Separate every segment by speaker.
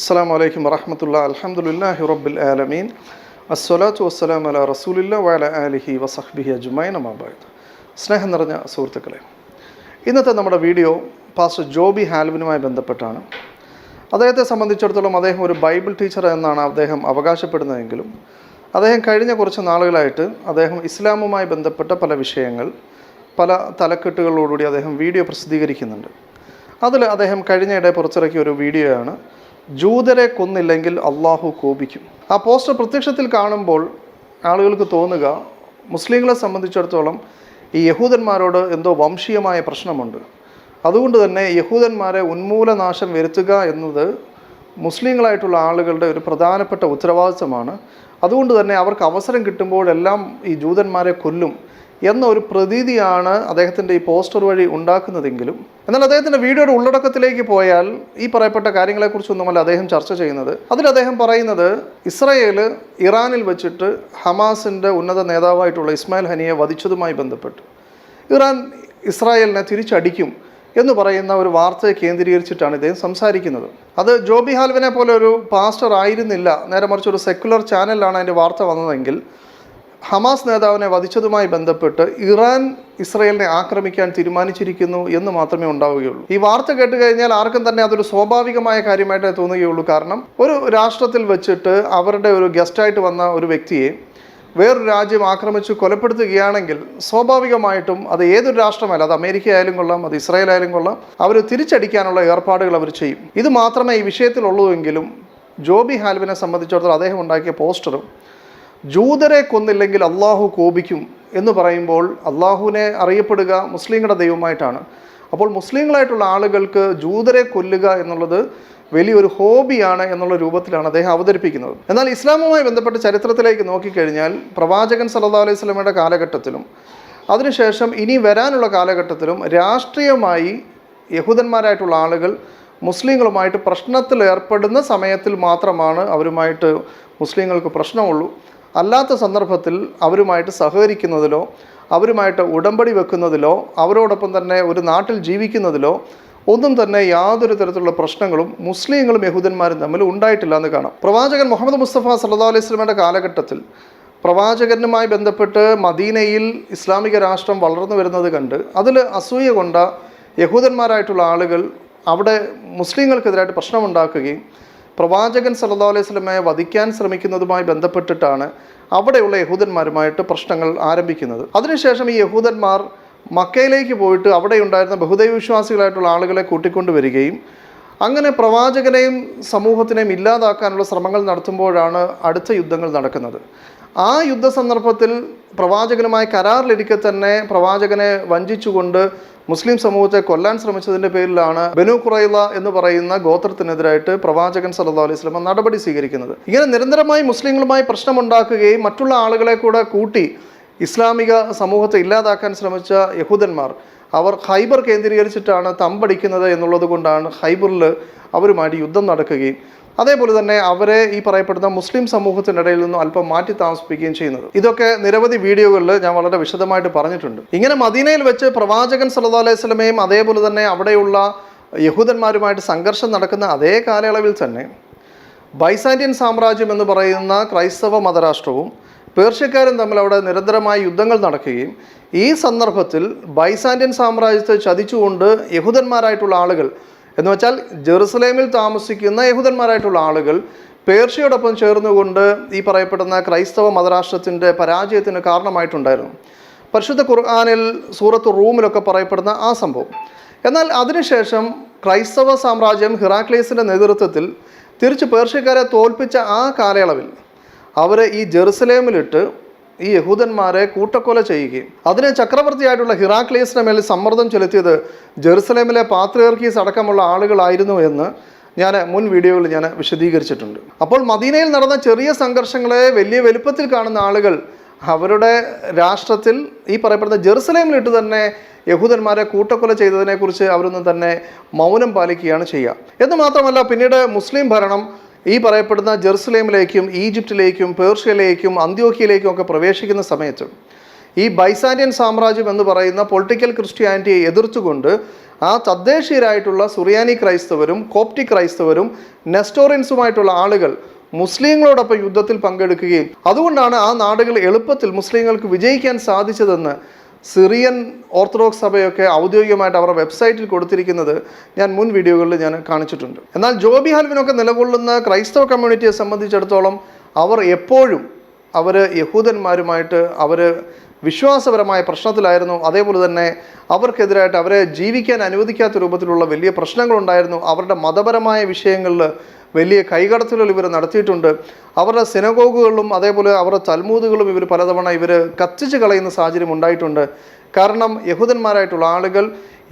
Speaker 1: അസ്സാം വലൈക്കും വറഹമത്തുള്ള അലഹമുല്ലാഹി റബ്ബുൽ ആലമീൻ. അസ്സലാത്തു വസ്സലാം അല റസൂലില്ല വാല അലിഹി വസഹ്ബിഹി അജുമൈൻ അമാബായത് സ്നേഹം നിറഞ്ഞ സുഹൃത്തുക്കളെ ഇന്നത്തെ നമ്മുടെ വീഡിയോ പാസ്റ്റർ ജോബി ഹാൽവിനുമായി ബന്ധപ്പെട്ടാണ്. അദ്ദേഹത്തെ സംബന്ധിച്ചിടത്തോളം അദ്ദേഹം ഒരു ബൈബിൾ ടീച്ചർ എന്നാണ് അദ്ദേഹം അവകാശപ്പെടുന്നതെങ്കിലും അദ്ദേഹം കഴിഞ്ഞ കുറച്ച് നാളുകളായിട്ട് അദ്ദേഹം ഇസ്ലാമുമായി ബന്ധപ്പെട്ട പല വിഷയങ്ങൾ പല തലക്കെട്ടുകളോടുകൂടി അദ്ദേഹം വീഡിയോ പ്രസിദ്ധീകരിക്കുന്നുണ്ട്. അതിൽ അദ്ദേഹം കഴിഞ്ഞയിടെ പുറത്തിറക്കിയ ഒരു വീഡിയോയാണ് ജൂതരെ കൊന്നില്ലെങ്കിൽ അള്ളാഹു കോപിക്കും. ആ പോസ്റ്റർ പ്രത്യക്ഷത്തിൽ കാണുമ്പോൾ ആളുകൾക്ക് തോന്നുക മുസ്ലിങ്ങളെ സംബന്ധിച്ചിടത്തോളം ഈ യഹൂദന്മാരോട് എന്തോ വംശീയമായ പ്രശ്നമുണ്ട്. അതുകൊണ്ട് തന്നെ യഹൂദന്മാരെ ഉന്മൂലനാശം വരുത്തുക എന്നത് മുസ്ലിങ്ങളായിട്ടുള്ള ആളുകളുടെ ഒരു പ്രധാനപ്പെട്ട ഉത്തരവാദിത്തമാണ് അതുകൊണ്ട് തന്നെ അവർക്ക് അവസരം കിട്ടുമ്പോഴെല്ലാം ഈ ജൂതന്മാരെ കൊല്ലും. എന്ന ഒരു പ്രതീതിയാണ് അദ്ദേഹത്തിന്റെ ഈ പോസ്റ്റർ വഴി ഉണ്ടാക്കുന്നതെങ്കിലും. എന്നാൽ അദ്ദേഹത്തിന്റെ വീഡിയോയുടെ ഉള്ളടക്കത്തിലേക്ക് പോയാൽ ഈ പറയപ്പെട്ട കാര്യങ്ങളെക്കുറിച്ചൊന്നുമല്ല അദ്ദേഹം ചർച്ച ചെയ്യുന്നത്. അതിൽ അദ്ദേഹം പറയുന്നത് ഇസ്രയേൽ ഇറാനിൽ വെച്ചിട്ട് ഹമാസിന്റെ ഉന്നത നേതാവായിട്ടുള്ള ഇസ്മായിൽ ഹനിയെ വധിച്ചതുമായി ബന്ധപ്പെട്ട്. ഇറാൻ ഇസ്രായേലിനെ തിരിച്ചടിക്കും എന്ന് പറയുന്ന ഒരു വാർത്തയെ കേന്ദ്രീകരിച്ചിട്ടാണ് ഇദ്ദേഹം സംസാരിക്കുന്നത്. അത് ജോബി ഹാൽവിനെ പോലെ ഒരു പാസ്റ്റർ ആയിരുന്നില്ല. നേരെ മറിച്ച് ഒരു സെക്കുലർ ചാനലിലാണ് അതിന്റെ വാർത്ത വന്നതെങ്കിൽ ഹമാസ് നേതാവിനെ വധിച്ചതുമായി ബന്ധപ്പെട്ട് ഇറാൻ ഇസ്രയേലിനെ ആക്രമിക്കാൻ തീരുമാനിച്ചിരിക്കുന്നു എന്ന് മാത്രമേ ഉണ്ടാവുകയുള്ളൂ. ഈ വാർത്ത കേട്ട് കഴിഞ്ഞാൽ ആർക്കും തന്നെ അതൊരു സ്വാഭാവികമായ കാര്യമായിട്ടേ തോന്നുകയുള്ളൂ. കാരണം ഒരു രാഷ്ട്രത്തിൽ വെച്ചിട്ട് അവരുടെ ഒരു ഗസ്റ്റായിട്ട് വന്ന ഒരു വ്യക്തിയെ വേറൊരു രാജ്യം ആക്രമിച്ച് കൊലപ്പെടുത്തുകയാണെങ്കിൽ സ്വാഭാവികമായിട്ടും അത് ഏതൊരു രാഷ്ട്രമല്ല അത് അമേരിക്ക ആയാലും കൊള്ളാം അത് ഇസ്രായേൽ ആയാലും കൊള്ളാം അവർ തിരിച്ചടിക്കാനുള്ള ഏർപ്പാടുകൾ അവർ ചെയ്യും. ഇത് മാത്രമേ ഈ വിഷയത്തിലുള്ളൂ എങ്കിലും ജോബി ഹാൽവിനെ സംബന്ധിച്ചിടത്തോളം അദ്ദേഹം ഉണ്ടാക്കിയ പോസ്റ്ററും ജൂതരെ കൊന്നില്ലെങ്കിൽ അള്ളാഹു കോപിക്കും എന്ന് പറയുമ്പോൾ അള്ളാഹുവിനെ അറിയപ്പെടുക മുസ്ലിങ്ങളുടെ ദൈവമായിട്ടാണ്. അപ്പോൾ മുസ്ലിങ്ങളായിട്ടുള്ള ആളുകൾക്ക് ജൂതരെ കൊല്ലുക എന്നുള്ളത് വലിയൊരു ഹോബിയാണ് എന്നുള്ള രൂപത്തിലാണ് അദ്ദേഹം അവതരിപ്പിക്കുന്നത്. എന്നാൽ ഇസ്ലാമുമായി ബന്ധപ്പെട്ട ചരിത്രത്തിലേക്ക് നോക്കിക്കഴിഞ്ഞാൽ പ്രവാചകൻ സല്ലാ അലൈഹി സ്വലമയുടെ കാലഘട്ടത്തിലും അതിനുശേഷം ഇനി വരാനുള്ള കാലഘട്ടത്തിലും രാഷ്ട്രീയമായി യഹൂദന്മാരായിട്ടുള്ള ആളുകൾ മുസ്ലിങ്ങളുമായിട്ട് പ്രശ്നത്തിൽ ഏർപ്പെടുന്ന സമയത്തിൽ മാത്രമാണ് അവരുമായിട്ട് മുസ്ലിങ്ങൾക്ക് പ്രശ്നമുള്ളൂ. അല്ലാത്ത സന്ദർഭത്തിൽ അവരുമായിട്ട് സഹകരിക്കുന്നതിലോ അവരുമായിട്ട് ഉടമ്പടി വെക്കുന്നതിലോ അവരോടൊപ്പം തന്നെ ഒരു നാട്ടിൽ ജീവിക്കുന്നതിലോ ഒന്നും തന്നെ യാതൊരു തരത്തിലുള്ള പ്രശ്നങ്ങളും മുസ്ലിങ്ങളും യഹൂദന്മാരും തമ്മിൽ ഉണ്ടായിട്ടില്ല എന്ന് കാണാം. പ്രവാചകൻ മുഹമ്മദ് മുസ്തഫ സല്ലാ അലൈഹി സ്വലമയുടെ കാലഘട്ടത്തിൽ പ്രവാചകനുമായി ബന്ധപ്പെട്ട് മദീനയിൽ ഇസ്ലാമിക രാഷ്ട്രം വളർന്നു വരുന്നത് കണ്ട് അതിൽ അസൂയ കൊണ്ട യഹൂദന്മാരായിട്ടുള്ള ആളുകൾ അവിടെ മുസ്ലിങ്ങൾക്കെതിരായിട്ട് പ്രശ്നമുണ്ടാക്കുകയും പ്രവാചകൻ സല്ലാ അലൈഹി സ്വലമയെ വധിക്കാൻ ശ്രമിക്കുന്നതുമായി ബന്ധപ്പെട്ടിട്ടാണ് അവിടെയുള്ള യഹൂദന്മാരുമായിട്ട് പ്രശ്നങ്ങൾ ആരംഭിക്കുന്നത്. അതിനുശേഷം ഈ യഹൂദന്മാർ മക്കയിലേക്ക് പോയിട്ട് അവിടെ ഉണ്ടായിരുന്ന ബഹുദൈവ വിശ്വാസികളായിട്ടുള്ള ആളുകളെ കൂട്ടിക്കൊണ്ടുവരികയും അങ്ങനെ പ്രവാചകനെയും സമൂഹത്തിനെയും ഇല്ലാതാക്കാനുള്ള ശ്രമങ്ങൾ നടത്തുമ്പോഴാണ് അടുത്ത യുദ്ധങ്ങൾ നടക്കുന്നത്. ആ യുദ്ധ സന്ദർഭത്തിൽ പ്രവാചകനുമായി കരാറിലിരിക്കെ തന്നെ പ്രവാചകനെ വഞ്ചിച്ചുകൊണ്ട് മുസ്ലിം സമൂഹത്തെ കൊല്ലാൻ ശ്രമിച്ചതിന്റെ പേരിലാണ് ബനു ഖുറൈല എന്ന് പറയുന്ന ഗോത്രത്തിനെതിരായിട്ട് പ്രവാചകൻ സല്ലാ അലൈഹി സ്വലമ നടപടി സ്വീകരിക്കുന്നത്. ഇങ്ങനെ നിരന്തരമായി മുസ്ലിങ്ങളുമായി പ്രശ്നമുണ്ടാക്കുകയും മറ്റുള്ള ആളുകളെ കൂടെ കൂട്ടി ഇസ്ലാമിക സമൂഹത്തെ ഇല്ലാതാക്കാൻ ശ്രമിച്ച യഹൂദന്മാർ അവർ ഹൈബർ കേന്ദ്രീകരിച്ചിട്ടാണ് തമ്പടിക്കുന്നത് എന്നുള്ളത് കൊണ്ടാണ് ഹൈബറിൽ അവരുമായിട്ട് യുദ്ധം നടക്കുകയും അതേപോലെ തന്നെ അവരെ ഈ പറയപ്പെടുന്ന മുസ്ലിം സമൂഹത്തിനിടയിൽ നിന്നും അല്പം മാറ്റി താമസിപ്പിക്കുകയും ചെയ്യുന്നത്. ഇതൊക്കെ നിരവധി വീഡിയോകളിൽ ഞാൻ വളരെ വിശദമായിട്ട് പറഞ്ഞിട്ടുണ്ട്. ഇങ്ങനെ മദീനയിൽ വെച്ച് പ്രവാചകൻ സല്ലാ അലൈഹി സ്വലമയും അതേപോലെ തന്നെ അവിടെയുള്ള യഹൂദന്മാരുമായിട്ട് സംഘർഷം നടക്കുന്ന അതേ കാലയളവിൽ തന്നെ ബൈസാൻഡ്യൻ സാമ്രാജ്യം എന്ന് പറയുന്ന ക്രൈസ്തവ മതരാഷ്ട്രവും പേർഷ്യക്കാരും തമ്മിൽ അവിടെ നിരന്തരമായ യുദ്ധങ്ങൾ നടക്കുകയും ഈ സന്ദർഭത്തിൽ ബൈസാൻഡ്യൻ സാമ്രാജ്യത്തെ ചതിച്ചുകൊണ്ട് യഹൂദന്മാരായിട്ടുള്ള ആളുകൾ എന്ന് വെച്ചാൽ ജെറുസലേമിൽ താമസിക്കുന്ന യഹൂദന്മാരായിട്ടുള്ള ആളുകൾ പേർഷ്യയോടൊപ്പം ചേർന്നുകൊണ്ട് ഈ പറയപ്പെടുന്ന ക്രൈസ്തവ മതരാഷ്ട്രത്തിന്റെ പരാജയത്തിന് കാരണമായിട്ടുണ്ടായിരുന്നു. പരിശുദ്ധ ഖുർആാനിൽ സൂറത്ത് റൂമിലൊക്കെ പറയപ്പെടുന്ന ആ സംഭവം. എന്നാൽ അതിനുശേഷം ക്രൈസ്തവ സാമ്രാജ്യം ഹിറാക്ലീസിന്റെ നേതൃത്വത്തിൽ തിരിച്ച് പേർഷ്യക്കാരെ തോൽപ്പിച്ച ആ കാലയളവിൽ അവരെ ഈ ജെറുസലേമിലിട്ട് ഈ യഹൂദന്മാരെ കൂട്ടക്കൊല ചെയ്യുകയും അതിന് ചക്രവർത്തിയായിട്ടുള്ള ഹിറാക്ലീസിന് മേൽ സമ്മർദ്ദം ചെലുത്തിയത് ജെറുസലേമിലെ പാത്രിയർക്കീസ് അടക്കമുള്ള ആളുകളായിരുന്നു എന്ന് ഞാൻ മുൻ വീഡിയോയിൽ ഞാൻ വിശദീകരിച്ചിട്ടുണ്ട്. അപ്പോൾ മദീനയിൽ നടന്ന ചെറിയ സംഘർഷങ്ങളെ വലിയ വലുപ്പത്തിൽ കാണുന്ന ആളുകൾ അവരുടെ രാഷ്ട്രത്തിൽ ഈ പറയപ്പെടുന്ന ജെറുസലേമിലിട്ട് തന്നെ യഹൂദന്മാരെ കൂട്ടക്കൊല ചെയ്തതിനെക്കുറിച്ച് അവരൊന്നും തന്നെ മൗനം പാലിക്കുകയാണ് ചെയ്യുക. എന്ന് മാത്രമല്ല പിന്നീട് മുസ്ലിം ഭരണം ഈ പറയപ്പെടുന്ന ജെറുസലേമിലേക്കും ഈജിപ്തിലേക്കും പേർഷ്യയിലേക്കും അന്ത്യോക്കിയയിലേക്കും ഒക്കെ പ്രവേശിക്കുന്ന സമയത്ത് ഈ ബൈസാൻഡിയൻ സാമ്രാജ്യം എന്ന് പറയുന്ന പൊളിറ്റിക്കൽ ക്രിസ്ത്യാനിറ്റിയെ എതിർത്തുകൊണ്ട് ആ തദ്ദേശീയരായിട്ടുള്ള സുറിയാനി ക്രൈസ്തവരും കോപ്റ്റി ക്രൈസ്തവരും നെസ്റ്റോറിയൻസുമായിട്ടുള്ള ആളുകൾ മുസ്ലിങ്ങളോടൊപ്പം യുദ്ധത്തിൽ പങ്കെടുക്കുകയും അതുകൊണ്ടാണ് ആ നാടുകൾ എളുപ്പത്തിൽ മുസ്ലിങ്ങൾക്ക് വിജയിക്കാൻ സാധിച്ചതെന്ന് സിറിയൻ ഓർത്തഡോക്സ് സഭയൊക്കെ ഔദ്യോഗികമായിട്ട് അവരുടെ വെബ്സൈറ്റിൽ കൊടുത്തിരിക്കുന്നത് ഞാൻ മുൻ വീഡിയോകളിൽ ഞാൻ കാണിച്ചിട്ടുണ്ട്. എന്നാൽ ജോബി ഹൽവിനൊക്കെ നിലകൊള്ളുന്ന ക്രൈസ്തവ കമ്മ്യൂണിറ്റിയെ സംബന്ധിച്ചിടത്തോളം അവർ എപ്പോഴും അവർ യഹൂദന്മാരുമായിട്ട് അവർ വിശ്വാസപരമായ പ്രശ്നത്തിലായിരുന്നു. അതേപോലെ തന്നെ അവർക്കെതിരായിട്ട് അവരെ ജീവിക്കാൻ അനുവദിക്കാത്ത രൂപത്തിലുള്ള വലിയ പ്രശ്നങ്ങളുണ്ടായിരുന്നു. അവരുടെ മതപരമായ വിഷയങ്ങളിൽ വലിയ കൈകടത്തലുകൾ ഇവർ നടത്തിയിട്ടുണ്ട്. അവരുടെ സിനഗോഗുകളിലും അതേപോലെ അവരുടെ തൽമൂതുകളും ഇവർ പലതവണ ഇവർ കത്തിച്ച് കളയുന്ന സാഹചര്യം ഉണ്ടായിട്ടുണ്ട്. കാരണം യഹൂദന്മാരായിട്ടുള്ള ആളുകൾ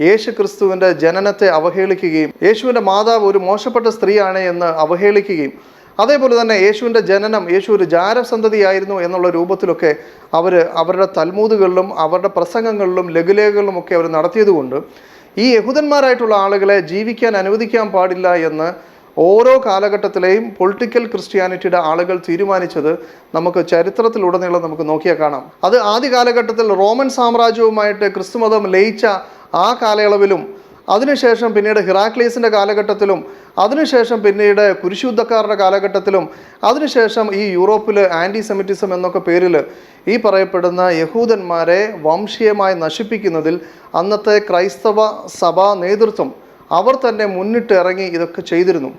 Speaker 1: യേശു ക്രിസ്തുവിന്റെ ജനനത്തെ അവഹേളിക്കുകയും യേശുവിന്റെ മാതാവ് ഒരു മോശപ്പെട്ട സ്ത്രീയാണ് എന്ന് അവഹേളിക്കുകയും അതേപോലെ തന്നെ യേശുവിന്റെ ജനനം യേശു ഒരു ജാരസന്തതിയായിരുന്നു എന്നുള്ള രൂപത്തിലൊക്കെ അവർ അവരുടെ തൽമൂതുകളിലും അവരുടെ പ്രസംഗങ്ങളിലും ലഘുലേഖകളിലും ഒക്കെ അവർ നടത്തിയതുകൊണ്ട് ഈ യഹൂദന്മാരായിട്ടുള്ള ആളുകളെ ജീവിക്കാൻ അനുവദിക്കാൻ പാടില്ല എന്ന് ഓരോ കാലഘട്ടത്തിലെയും പൊളിറ്റിക്കൽ ക്രിസ്ത്യാനിറ്റിയുടെ ആളുകൾ തീരുമാനിച്ചത് നമുക്ക് ചരിത്രത്തിലുടനീളം നമുക്ക് നോക്കിയാൽ കാണാം. അത് ആദ്യ കാലഘട്ടത്തിൽ റോമൻ സാമ്രാജ്യവുമായിട്ട് ക്രിസ്തുമതം ലയിച്ച ആ കാലയളവിലും അതിനുശേഷം പിന്നീട് ഹിറാക്ലീസിന്റെ കാലഘട്ടത്തിലും അതിനുശേഷം പിന്നീട് കുരിശുദ്ധക്കാരുടെ കാലഘട്ടത്തിലും അതിനുശേഷം ഈ യൂറോപ്പിൽ ആന്റി സെമിറ്റിസം എന്നൊക്കെ പേരിൽ ഈ പറയപ്പെടുന്ന യഹൂദന്മാരെ വംശീയമായി നശിപ്പിക്കുന്നതിൽ അന്നത്തെ ക്രൈസ്തവ സഭാ നേതൃത്വം അവർ തന്നെ മുന്നിട്ട് ഇറങ്ങി ഇതൊക്കെ ചെയ്തിരുന്നു.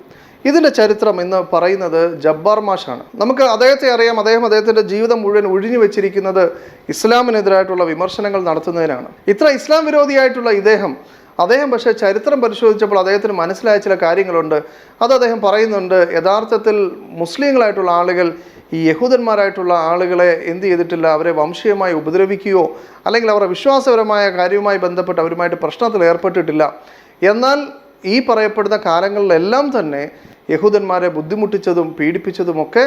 Speaker 1: ഇതിന്റെ ചരിത്രം എന്ന് പറയുന്നത് ജബ്ബാർ മാഷാണ്. നമുക്ക് അദ്ദേഹത്തെ അറിയാം. അദ്ദേഹം അദ്ദേഹത്തിന്റെ ജീവിതം മുഴുവൻ ഒഴിഞ്ഞു വെച്ചിരിക്കുന്നത് ഇസ്ലാമിനെതിരായിട്ടുള്ള വിമർശനങ്ങൾ നടത്തുന്നതിനാണ്. ഇത്ര ഇസ്ലാം വിരോധിയായിട്ടുള്ള ഇദ്ദേഹം അദ്ദേഹം പക്ഷേ ചരിത്രം പരിശോധിച്ചപ്പോൾ അദ്ദേഹത്തിന് മനസ്സിലായ ചില കാര്യങ്ങളുണ്ട്. അത് അദ്ദേഹം പറയുന്നുണ്ട് യഥാർത്ഥത്തിൽ മുസ്ലിങ്ങളായിട്ടുള്ള ആളുകൾ ഈ യഹൂദന്മാരായിട്ടുള്ള ആളുകളെ എന്ത് ചെയ്തിട്ടില്ല? അവരെ വംശീയമായി ഉപദ്രവിക്കുകയോ അല്ലെങ്കിൽ അവരുടെ വിശ്വാസപരമായ കാര്യവുമായി ബന്ധപ്പെട്ട് അവരുമായിട്ട് പ്രശ്നത്തിൽ ഏർപ്പെട്ടിട്ടില്ല. എന്നാൽ ഈ പറയപ്പെടുന്ന കാലങ്ങളിലെല്ലാം തന്നെ യഹൂദന്മാരെ ബുദ്ധിമുട്ടിച്ചതും പീഡിപ്പിച്ചതുമൊക്കെ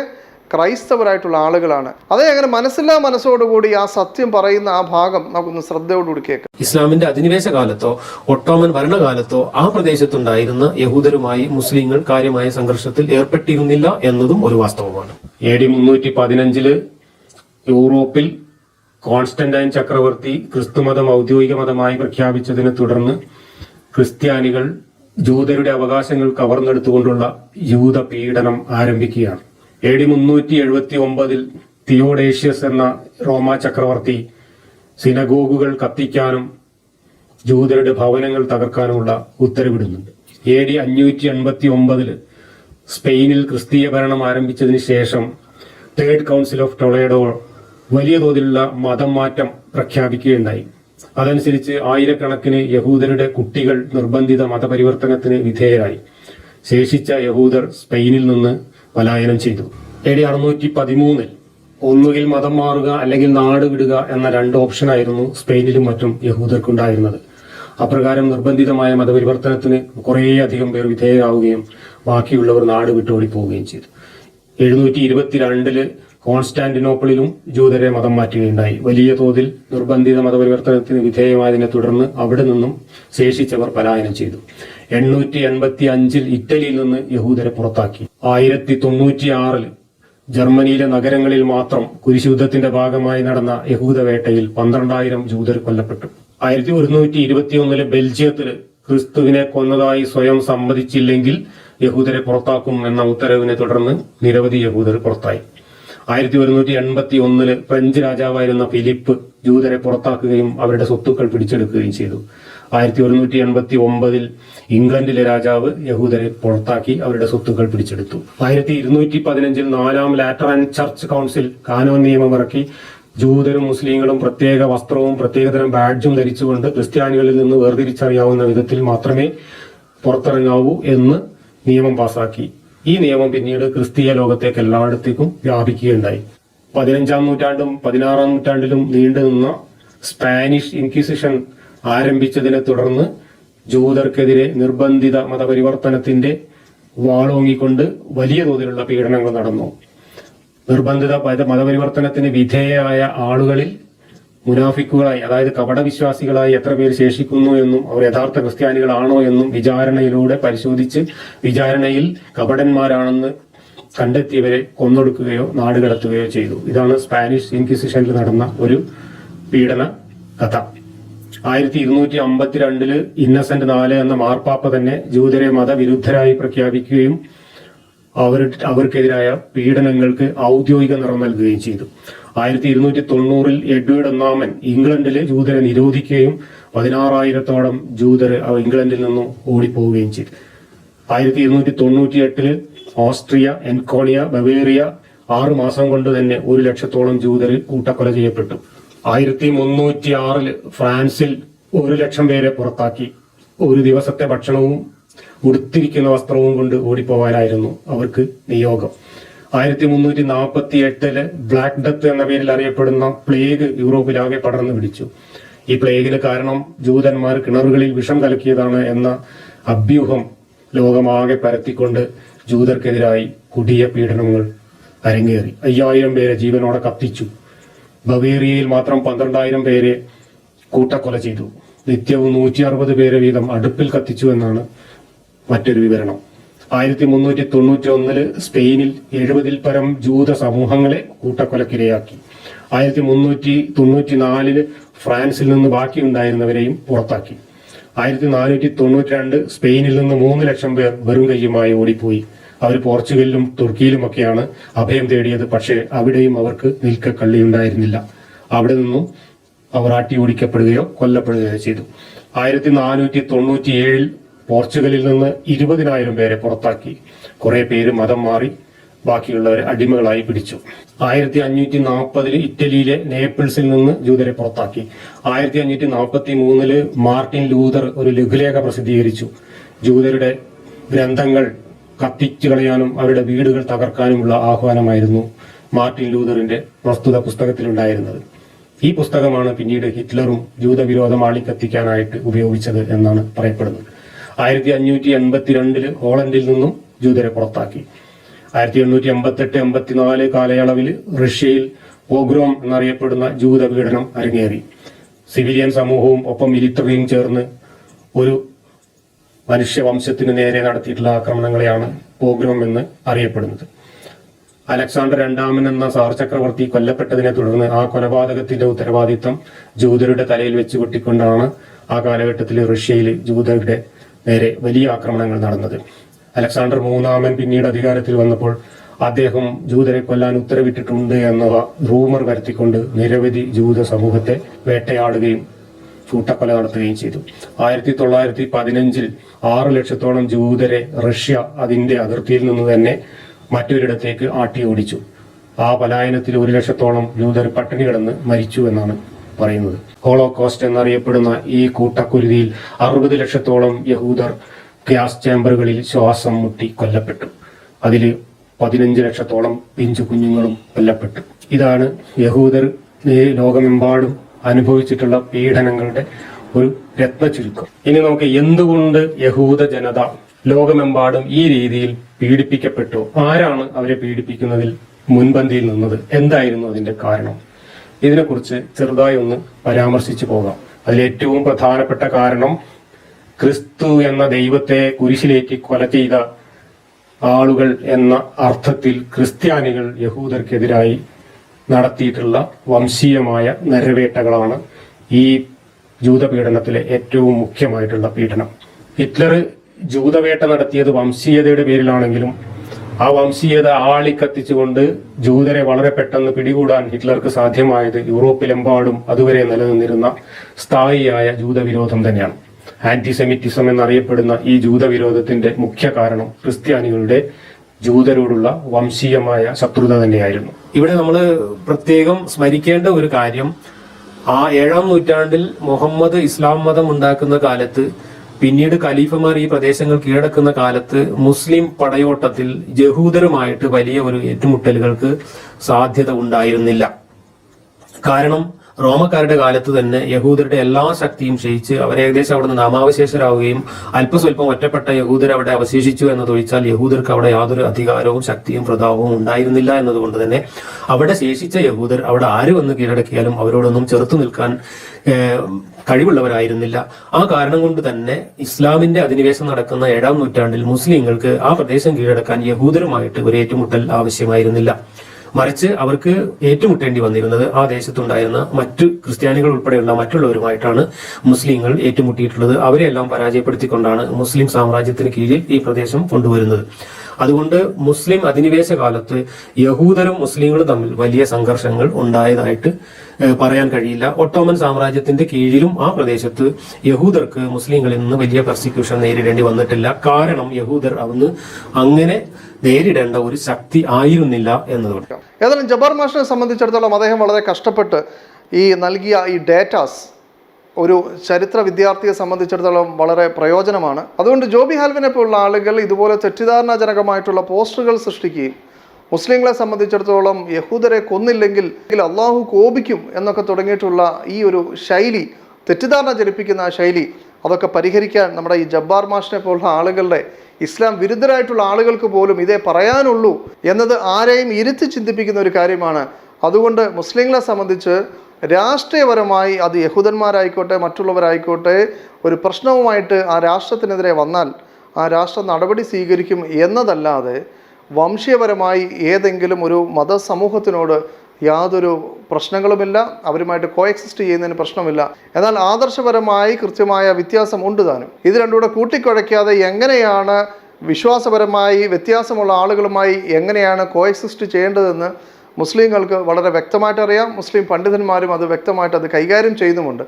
Speaker 1: ക്രൈസ്തവരായിട്ടുള്ള ആളുകളാണ്. അതേ അങ്ങനെ മനസ്സില്ലാ മനസ്സോടുകൂടി ആ സത്യം പറയുന്ന ആ ഭാഗം നമുക്കൊന്ന് ശ്രദ്ധയോടുകൂടി കേൾക്കാം.
Speaker 2: ഇസ്ലാമിന്റെ അധിനിവേശ കാലത്തോ ഒട്ടോമൻ ഭരണകാലത്തോ ആ പ്രദേശത്തുണ്ടായിരുന്ന യഹൂദരുമായി മുസ്ലിങ്ങൾ കാര്യമായ സംഘർഷത്തിൽ ഏർപ്പെട്ടിരുന്നില്ല എന്നതും ഒരു വാസ്തവമാണ്. എ ഡി മുന്നൂറ്റി പതിനഞ്ചിൽ യൂറോപ്പിൽ കോൺസ്റ്റന്റൈൻ ചക്രവർത്തി ക്രിസ്തുമതം ഔദ്യോഗിക മതമായി പ്രഖ്യാപിച്ചതിനെ തുടർന്ന് ക്രിസ്ത്യാനികൾ ജൂതരുടെ അവകാശങ്ങൾ കവർന്നെടുത്തുകൊണ്ടുള്ള യൂത പീഡനം ആരംഭിക്കുകയാണ്. എ ഡി മുന്നൂറ്റി എഴുപത്തി ഒമ്പതിൽ തിയോഡേഷ്യസ് എന്ന റോമ ചക്രവർത്തി സിനഗോഗുകൾ കത്തിക്കാനും ജൂതരുടെ ഭവനങ്ങൾ തകർക്കാനുമുള്ള ഉത്തരവിടുന്നുണ്ട്. എ ഡി അഞ്ഞൂറ്റി എൺപത്തി ഒമ്പതിൽ സ്പെയിനിൽ ക്രിസ്തീയ ഭരണം ആരംഭിച്ചതിന് ശേഷം തേർഡ് കൗൺസിൽ ഓഫ് ടൊളേഡോ വലിയ തോതിലുള്ള മതം മാറ്റം പ്രഖ്യാപിക്കുകയുണ്ടായി. അതനുസരിച്ച് ആയിരക്കണക്കിന് യഹൂദരുടെ കുട്ടികൾ നിർബന്ധിത മതപരിവർത്തനത്തിന് വിധേയരായി. ശേഷിച്ച യഹൂദർ സ്പെയിനിൽ നിന്ന് പലായനം ചെയ്തു. എ ഡി അറുന്നൂറ്റി പതിമൂന്നിൽ ഒന്നുകിൽ മതം മാറുക അല്ലെങ്കിൽ നാട് വിടുക എന്ന രണ്ട് ഓപ്ഷനായിരുന്നു സ്പെയിനിലും മറ്റും യഹൂദർക്കുണ്ടായിരുന്നത്. അപ്രകാരം നിർബന്ധിതമായ മതപരിവർത്തനത്തിന് കുറേയധികം പേർ വിധേയരാവുകയും ബാക്കിയുള്ളവർ നാട് വിട്ടോടി പോവുകയും ചെയ്തു. എഴുന്നൂറ്റി ഇരുപത്തിരണ്ടിൽ കോൺസ്റ്റാന്റിനോപ്പിളിലും ജൂതരെ മതം മാറ്റുകയുണ്ടായി. വലിയ തോതിൽ നിർബന്ധിത മതപരിവർത്തനത്തിന് വിധേയമായതിനെ തുടർന്ന് അവിടെ നിന്നും ശേഷിച്ചവർ പലായനം ചെയ്തു. എണ്ണൂറ്റി എൺപത്തി അഞ്ചിൽ ഇറ്റലിയിൽ നിന്ന് യഹൂദരെ പുറത്താക്കി. ആയിരത്തി തൊണ്ണൂറ്റി ആറിൽ ജർമ്മനിയിലെ നഗരങ്ങളിൽ മാത്രം കുരിശുദ്ധത്തിന്റെ ഭാഗമായി നടന്ന യഹൂദവേട്ടയിൽ പന്ത്രണ്ടായിരം ജൂതർ കൊല്ലപ്പെട്ടു. ആയിരത്തി ഒരുന്നൂറ്റി ഇരുപത്തിയൊന്നിലെ ബെൽജിയത്തിൽ ക്രിസ്തുവിനെ കൊന്നതായി സ്വയം സമ്മതിച്ചില്ലെങ്കിൽ യഹൂദരെ പുറത്താക്കും എന്ന ഉത്തരവിനെ തുടർന്ന് നിരവധി യഹൂദർ പുറത്തായി. ആയിരത്തി ഒരുന്നൂറ്റി എൺപത്തി ഒന്നിൽ ഫ്രഞ്ച് രാജാവായിരുന്ന ഫിലിപ്പ് ജൂതരെ പുറത്താക്കുകയും അവരുടെ സ്വത്തുക്കൾ പിടിച്ചെടുക്കുകയും ചെയ്തു. ആയിരത്തി ഒരുന്നൂറ്റി എൺപത്തി ഒമ്പതിൽ ഇംഗ്ലണ്ടിലെ രാജാവ് യഹൂദരെ പുറത്താക്കി അവരുടെ സ്വത്തുക്കൾ പിടിച്ചെടുത്തു. ആയിരത്തി ഇരുന്നൂറ്റി പതിനഞ്ചിൽ നാലാം ലാറ്ററൻ ചർച്ച് കൗൺസിൽ കാനോൻ നിയമം ഇറക്കി. ജൂതരും മുസ്ലിങ്ങളും പ്രത്യേക വസ്ത്രവും പ്രത്യേകതരം ബാഡ്ജും ധരിച്ചുകൊണ്ട് ക്രിസ്ത്യാനികളിൽ നിന്ന് വേർതിരിച്ചറിയാവുന്ന വിധത്തിൽ മാത്രമേ പുറത്തിറങ്ങാവൂ എന്ന് നിയമം പാസാക്കി. ഈ നിയമം പിന്നീട് ക്രിസ്തീയ ലോകത്തേക്ക് എല്ലായിടത്തേക്കും വ്യാപിക്കുകയുണ്ടായി. പതിനഞ്ചാം നൂറ്റാണ്ടും പതിനാറാം നൂറ്റാണ്ടിലും നീണ്ടുനിന്ന സ്പാനിഷ് ഇൻക്വിസിഷൻ ആരംഭിച്ചതിനെ തുടർന്ന് ജൂതർക്കെതിരെ നിർബന്ധിത മതപരിവർത്തനത്തിന്റെ വാളോങ്ങിക്കൊണ്ട് വലിയ തോതിലുള്ള പീഡനങ്ങൾ നടന്നു. നിർബന്ധിത മത- മതപരിവർത്തനത്തിന് വിധേയമായ ആളുകളിൽ മുനാഫിക്കുകളായി അതായത് കപടവിശ്വാസികളായി എത്ര പേര് ശേഷിക്കുന്നു എന്നും അവർ യഥാർത്ഥ ക്രിസ്ത്യാനികളാണോ എന്നും വിചാരണയിലൂടെ പരിശോധിച്ച് വിചാരണയിൽ കപടന്മാരാണെന്ന് കണ്ടെത്തിയവരെ കൊന്നൊടുക്കുകയോ നാടുകടത്തുകയോ ചെയ്തു. ഇതാണ് സ്പാനിഷ് ഇൻക്വിസിഷനിൽ നടന്ന ഒരു പീഡന കഥ. ആയിരത്തി ഇരുന്നൂറ്റി അമ്പത്തിരണ്ടിൽ ഇന്നസെന്റ് നാല് എന്ന മാർപ്പാപ്പ തന്നെ ജൂതരെ മതവിരുദ്ധരായി പ്രഖ്യാപിക്കുകയും അവർ അവർക്കെതിരായ പീഡനങ്ങൾക്ക് ഔദ്യോഗിക നിറം നൽകുകയും ചെയ്തു. ആയിരത്തി ഇരുന്നൂറ്റി തൊണ്ണൂറിൽ എഡ്വേർഡ് ഒന്നാമൻ ഇംഗ്ലണ്ടിലെ ജൂതരെ നിരോധിക്കുകയും പതിനാറായിരത്തോളം ജൂതർ ഇംഗ്ലണ്ടിൽ നിന്നും ഓടിപ്പോവുകയും ചെയ്തു. ആയിരത്തി ഇരുന്നൂറ്റി തൊണ്ണൂറ്റി എട്ടിൽ ഓസ്ട്രിയ എൻകോണിയ ബവേറിയ ആറു മാസം കൊണ്ട് തന്നെ ഒരു ലക്ഷത്തോളം ജൂതർ കൂട്ടക്കൊല ചെയ്യപ്പെട്ടു. ആയിരത്തി മുന്നൂറ്റി ആറിൽ ഫ്രാൻസിൽ ഒരു ലക്ഷം പേരെ പുറത്താക്കി. ഒരു ദിവസത്തെ ഭക്ഷണവും ഉടുത്തിരിക്കുന്ന വസ്ത്രവും കൊണ്ട് ഓടിപ്പോവാനായിരുന്നു അവർക്ക് നിയോഗം. ആയിരത്തി മുന്നൂറ്റി നാൽപ്പത്തി എട്ടിൽ ബ്ലാക്ക് ഡെത്ത് എന്ന പേരിൽ അറിയപ്പെടുന്ന പ്ലേഗ് യൂറോപ്പിലാകെ പടർന്നു പിടിച്ചു. ഈ പ്ലേഗിന് കാരണം ജൂതന്മാർ കിണറുകളിൽ വിഷം കലക്കിയതാണ് എന്ന അഭ്യൂഹം ലോകമാകെ പരത്തിക്കൊണ്ട് ജൂതർക്കെതിരായി കുടിയ പീഡനങ്ങൾ അരങ്ങേറി. അയ്യായിരം പേരെ ജീവനോടെ കത്തിച്ചു. ബവേറിയയിൽ മാത്രം പന്ത്രണ്ടായിരം പേരെ കൂട്ടക്കൊല ചെയ്തു. നിത്യവും നൂറ്റി അറുപത് പേരെ വീതം അടുപ്പിൽ കത്തിച്ചു എന്നാണ് മറ്റൊരു വിവരണം. ആയിരത്തി മുന്നൂറ്റി തൊണ്ണൂറ്റി ഒന്നിൽ സ്പെയിനിൽ എഴുപതിൽ പരം ജൂത സമൂഹങ്ങളെ കൂട്ടക്കൊലക്കിരയാക്കി. ആയിരത്തി മുന്നൂറ്റി തൊണ്ണൂറ്റി നാലിൽ ഫ്രാൻസിൽ നിന്ന് ബാക്കിയുണ്ടായിരുന്നവരെയും പുറത്താക്കി. ആയിരത്തി നാനൂറ്റി തൊണ്ണൂറ്റി രണ്ട് സ്പെയിനിൽ നിന്ന് മൂന്ന് ലക്ഷം പേർ വെറും കയ്യുമായി ഓടിപ്പോയി. അവർ പോർച്ചുഗലിലും തുർക്കിയിലുമൊക്കെയാണ് അഭയം തേടിയത്. പക്ഷേ അവിടെയും അവർക്ക് നിൽക്കക്കള്ളിയുണ്ടായിരുന്നില്ല. അവിടെ നിന്നും അവർ ആട്ടി ഓടിക്കപ്പെടുകയോ കൊല്ലപ്പെടുകയോ ചെയ്തു. ആയിരത്തി നാനൂറ്റി തൊണ്ണൂറ്റി ഏഴിൽ പോർച്ചുഗലിൽ നിന്ന് ഇരുപതിനായിരം പേരെ പുറത്താക്കി. കുറെ പേര് മതം മാറി ബാക്കിയുള്ളവരെ അടിമകളായി പിടിച്ചു. ആയിരത്തി അഞ്ഞൂറ്റി നാൽപ്പതിൽ ഇറ്റലിയിലെ നേപ്പിൾസിൽ നിന്ന് ജൂതരെ പുറത്താക്കി. ആയിരത്തി അഞ്ഞൂറ്റി നാൽപ്പത്തി മൂന്നിൽ മാർട്ടിൻ ലൂതർ ഒരു ലഘുലേഖ പ്രസിദ്ധീകരിച്ചു. ജൂതരുടെ ഗ്രന്ഥങ്ങൾ കത്തിച്ചു കളയാനും അവരുടെ വീടുകൾ തകർക്കാനുമുള്ള ആഹ്വാനമായിരുന്നു മാർട്ടിൻ ലൂതറിന്റെ പ്രസ്തുത പുസ്തകത്തിലുണ്ടായിരുന്നത്. ഈ പുസ്തകമാണ് പിന്നീട് ഹിറ്റ്ലറും ജൂതവിരോധം ആളിക്കത്തിക്കാനായിട്ട് ഉപയോഗിച്ചത് എന്നാണ് പറയപ്പെടുന്നത്. ആയിരത്തി അഞ്ഞൂറ്റി എൺപത്തിരണ്ടിൽ ഹോളണ്ടിൽ നിന്നും ജൂതരെ പുറത്താക്കി. ആയിരത്തി എണ്ണൂറ്റി എൺപത്തെട്ട് എൺപത്തിനാല് കാലയളവിൽ റഷ്യയിൽ ഓഗ്രോം എന്നറിയപ്പെടുന്ന ജൂത പീഡനം അരങ്ങേറി. സിവിലിയൻ സമൂഹവും ഒപ്പം മിലിറ്ററിയും ചേർന്ന് ഒരു മനുഷ്യവംശത്തിന് നേരെ നടത്തിയിട്ടുള്ള ആക്രമണങ്ങളെയാണ് ഓഗ്രോം എന്ന് അറിയപ്പെടുന്നത്. അലക്സാണ്ടർ രണ്ടാമൻ എന്ന സാർ ചക്രവർത്തി കൊല്ലപ്പെട്ടതിനെ തുടർന്ന് ആ കൊലപാതകത്തിന്റെ ഉത്തരവാദിത്തം ജൂതരുടെ തലയിൽ വെച്ച് കൊട്ടിക്കൊണ്ടാണ് ആ കാലഘട്ടത്തിൽ റഷ്യയിൽ ജൂതരുടെ നേരെ വലിയ ആക്രമണങ്ങൾ നടന്നത്. അലക്സാണ്ടർ മൂന്നാമൻ പിന്നീട് അധികാരത്തിൽ വന്നപ്പോൾ അദ്ദേഹം ജൂതരെ കൊല്ലാൻ ഉത്തരവിട്ടിട്ടുണ്ട് എന്ന റൂമർ വരുത്തിക്കൊണ്ട് നിരവധി ജൂത സമൂഹത്തെ വേട്ടയാടുകയും കൂട്ടക്കൊല നടത്തുകയും ചെയ്തു. ആയിരത്തി തൊള്ളായിരത്തി പതിനഞ്ചിൽ ആറ് ലക്ഷത്തോളം ജൂതരെ റഷ്യ അതിന്റെ അതിർത്തിയിൽ നിന്ന് തന്നെ മറ്റൊരിടത്തേക്ക് ആട്ടി ഓടിച്ചു ആ പലായനത്തിൽ ഒരു ലക്ഷത്തോളം ജൂതർ പട്ടിണി കിടന്ന് മരിച്ചു എന്നാണ് പറയുന്നത്. ഹോളോകോസ്റ്റ് എന്നറിയപ്പെടുന്ന ഈ കൂട്ടക്കുരുതിയിൽ അറുപത് ലക്ഷത്തോളം യഹൂദർ ഗ്യാസ് ചേംബറുകളിൽ ശ്വാസം മുട്ടി കൊല്ലപ്പെട്ടു. അതിൽ പതിനഞ്ച് ലക്ഷത്തോളം പിഞ്ചു കുഞ്ഞുങ്ങളും കൊല്ലപ്പെട്ടു. ഇതാണ് യഹൂദർ ലോകമെമ്പാടും അനുഭവിച്ചിട്ടുള്ള പീഡനങ്ങളുടെ ഒരു രത്ന ചുരുക്കം ഇനി നമുക്ക് എന്തുകൊണ്ട് യഹൂദ ജനത ലോകമെമ്പാടും ഈ രീതിയിൽ പീഡിപ്പിക്കപ്പെട്ടു? ആരാണ് അവരെ പീഡിപ്പിക്കുന്നതിൽ മുൻപന്തിയിൽ നിന്നത്? എന്തായിരുന്നു അതിന്റെ കാരണം? ഇതിനെക്കുറിച്ച് ചെറുതായി ഒന്ന് പരാമർശിച്ചു പോകാം. അതിലേറ്റവും പ്രധാനപ്പെട്ട കാരണം ക്രിസ്തു എന്ന ദൈവത്തെ കുരിശിലേക്ക് കൊല ചെയ്ത ആളുകൾ എന്ന അർത്ഥത്തിൽ ക്രിസ്ത്യാനികൾ യഹൂദർക്കെതിരായി നടത്തിയിട്ടുള്ള വംശീയമായ നരവേട്ടകളാണ് ഈ ജൂതപീഡനത്തിലെ ഏറ്റവും മുഖ്യമായിട്ടുള്ള പീഡനം. ഹിറ്റ്ലർ ജൂതവേട്ട നടത്തിയത് വംശീയതയുടെ പേരിലാണെങ്കിലും ആ വംശീയത ആളിക്കത്തിച്ചുകൊണ്ട് ജൂതരെ വളരെ പെട്ടെന്ന് പിടികൂടാൻ ഹിറ്റ്ലർക്ക് സാധ്യമായത് യൂറോപ്പിലെമ്പാടും അതുവരെ നിലനിന്നിരുന്ന സ്ഥായിയായ ജൂതവിരോധം തന്നെയാണ്. ആന്റിസെമിറ്റിസം എന്നറിയപ്പെടുന്ന ഈ ജൂതവിരോധത്തിന്റെ മുഖ്യ കാരണം ക്രിസ്ത്യാനികളുടെ ജൂതരോടുള്ള വംശീയമായ ശത്രുത തന്നെയായിരുന്നു. ഇവിടെ നമ്മൾ പ്രത്യേകം സ്മരിക്കേണ്ട ഒരു കാര്യം ആ ഏഴാം നൂറ്റാണ്ടിൽ മുഹമ്മദ് ഇസ്ലാം മതം ഉണ്ടാക്കുന്ന കാലത്ത് പിന്നീട് ഖലീഫമാർ ഈ പ്രദേശങ്ങൾ കീഴടക്കുന്ന കാലത്ത് മുസ്ലിം പടയോട്ടത്തിൽ ജഹൂദരുമായിട്ട് വലിയ ഒരു ഏറ്റുമുട്ടലുകൾക്ക് സാധ്യത ഉണ്ടായിരുന്നില്ല. കാരണം റോമക്കാരുടെ കാലത്ത് തന്നെ യഹൂദരുടെ എല്ലാ ശക്തിയും ക്ഷയിച്ച് അവരെ ഏകദേശം അവിടെ നിന്ന് നാമാവശേഷരാവുകയും അല്പസ്വല്പം ഒറ്റപ്പെട്ട യഹൂദർ അവിടെ അവശേഷിച്ചു എന്നതൊഴിച്ചാൽ യഹൂദർക്ക് അവിടെ യാതൊരു അധികാരവും ശക്തിയും പ്രതാപവും ഉണ്ടായിരുന്നില്ല എന്നതുകൊണ്ട് തന്നെ അവിടെ ശേഷിച്ച യഹൂദർ അവിടെ ആര് വന്ന് കീഴടക്കിയാലും അവരോടൊന്നും ചെറുത്തു നിൽക്കാൻ കഴിവുള്ളവരായിരുന്നില്ല. ആ കാരണം കൊണ്ട് തന്നെ ഇസ്ലാമിന്റെ അധിനിവേശം നടക്കുന്ന ഏഴാം നൂറ്റാണ്ടിൽ മുസ്ലിങ്ങൾക്ക് ആ പ്രദേശം കീഴടക്കാൻ യഹൂദരുമായിട്ട് ഒരു ഏറ്റുമുട്ടൽ ആവശ്യമായിരുന്നില്ല. മറിച്ച് അവർക്ക് ഏറ്റുമുട്ടേണ്ടി വന്നിരുന്നത് ആ ദേശത്തുണ്ടായിരുന്ന മറ്റു ക്രിസ്ത്യാനികൾ ഉൾപ്പെടെയുള്ള മറ്റുള്ളവരുമായിട്ടാണ് മുസ്ലിങ്ങൾ ഏറ്റുമുട്ടിയിട്ടുള്ളത്. അവരെല്ലാം പരാജയപ്പെടുത്തിക്കൊണ്ടാണ് മുസ്ലിം സാമ്രാജ്യത്തിന് കീഴിൽ ഈ പ്രദേശം കൊണ്ടുവരുന്നത്. അതുകൊണ്ട് മുസ്ലിം അധിനിവേശ കാലത്ത് യഹൂദരും മുസ്ലിങ്ങളും തമ്മിൽ വലിയ സംഘർഷങ്ങൾ ഉണ്ടായതായിട്ട് പറയാൻ കഴിയില്ല. ഒട്ടോമൻ സാമ്രാജ്യത്തിന്റെ കീഴിലും ആ പ്രദേശത്ത് യഹൂദർക്ക് മുസ്ലിങ്ങളിൽ നിന്ന് വലിയ പ്രോസിക്യൂഷൻ നേരിടേണ്ടി വന്നിട്ടില്ല. കാരണം യഹൂദർ അന്ന് അങ്ങനെ നേരിടേണ്ട ഒരു ശക്തി ആയിരുന്നില്ല എന്നതുകൊണ്ട്.
Speaker 1: ഏതായാലും ജബാർ മാഷിനെ സംബന്ധിച്ചിടത്തോളം അദ്ദേഹം വളരെ കഷ്ടപ്പെട്ട് ഈ നൽകിയ ഈ ഡേറ്റാസ് ഒരു ചരിത്ര വിദ്യാർത്ഥിയെ സംബന്ധിച്ചിടത്തോളം വളരെ പ്രയോജനമാണ്. അതുകൊണ്ട് ജോബി ഹാൽവിനെ പോലുള്ള ആളുകൾ ഇതുപോലെ തെറ്റിദ്ധാരണാജനകമായിട്ടുള്ള പോസ്റ്ററുകൾ സൃഷ്ടിക്കുകയും മുസ്ലിങ്ങളെ സംബന്ധിച്ചിടത്തോളം യഹൂദരെ കൊന്നില്ലെങ്കിൽ അള്ളാഹു കോപിക്കും എന്നൊക്കെ തുടങ്ങിയിട്ടുള്ള ഈ ഒരു ശൈലി തെറ്റിദ്ധാരണ ജനിപ്പിക്കുന്ന ആ ശൈലി അതൊക്കെ പരിഹരിക്കാൻ നമ്മുടെ ഈ ജബ്ബാർ മാഷിനെ പോലുള്ള ആളുകളുടെ ഇസ്ലാം വിരുദ്ധരായിട്ടുള്ള ആളുകൾക്ക് പോലും ഇതേ പറയാനുള്ളൂ എന്നത് ആരെയും ഇരുത്തി ചിന്തിപ്പിക്കുന്ന ഒരു കാര്യമാണ്. അതുകൊണ്ട് മുസ്ലിങ്ങളെ സംബന്ധിച്ച് രാഷ്ട്രീയപരമായി അത് യഹൂദന്മാരായിക്കോട്ടെ മറ്റുള്ളവരായിക്കോട്ടെ ഒരു പ്രശ്നവുമായിട്ട് ആ രാഷ്ട്രത്തിനെതിരെ വന്നാൽ ആ രാഷ്ട്രം നടപടി സ്വീകരിക്കും എന്നതല്ലാതെ വംശീയപരമായി ഏതെങ്കിലും ഒരു മതസമൂഹത്തിനോട് യാതൊരു പ്രശ്നങ്ങളുമില്ല അവരുമായിട്ട് കോഎക്സിസ്റ്റ് ചെയ്യുന്നതിന് പ്രശ്നമില്ല. എന്നാൽ ആദർശപരമായി കൃത്യമായ വ്യത്യാസം ഉണ്ട് താനും. ഇത് രണ്ടുകൂടെ കൂട്ടിക്കുഴയ്ക്കാതെ എങ്ങനെയാണ് വിശ്വാസപരമായി വ്യത്യാസമുള്ള ആളുകളുമായി എങ്ങനെയാണ് കോഎക്സിസ്റ്റ് ചെയ്യേണ്ടതെന്ന് മുസ്ലിങ്ങൾക്ക് വളരെ വ്യക്തമായിട്ട് അറിയാം. മുസ്ലിം പണ്ഡിതന്മാരും അത് വ്യക്തമായിട്ട് അത് കൈകാര്യം ചെയ്യുന്നുമുണ്ട്.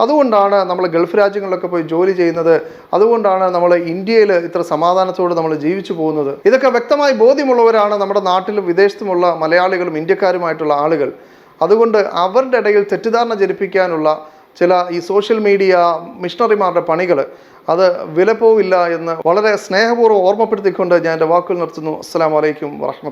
Speaker 1: അതുകൊണ്ടാണ് നമ്മൾ ഗൾഫ് രാജ്യങ്ങളിലൊക്കെ പോയി ജോലി ചെയ്യുന്നത്. അതുകൊണ്ടാണ് നമ്മൾ ഇന്ത്യയിൽ ഇത്ര സമാധാനത്തോടെ നമ്മൾ ജീവിച്ചു പോകുന്നത്. ഇതൊക്കെ വ്യക്തമായി ബോധ്യമുള്ളവരാണ് നമ്മുടെ നാട്ടിലും വിദേശത്തുമുള്ള മലയാളികളും ഇന്ത്യക്കാരുമായിട്ടുള്ള ആളുകൾ. അതുകൊണ്ട് അവരുടെ ഇടയിൽ തെറ്റിദ്ധാരണ ജനിപ്പിക്കാനുള്ള ചില ഈ സോഷ്യൽ മീഡിയ മിഷണറിമാരുടെ പണികൾ അത് വിലപ്പോവില്ല എന്ന് വളരെ സ്നേഹപൂർവം ഓർമ്മപ്പെടുത്തിക്കൊണ്ട് ഞാൻ എന്റെ വാക്കുകൾ നിർത്തുന്നു. അസ്സാം വലൈക്കും വാഹമത്ത്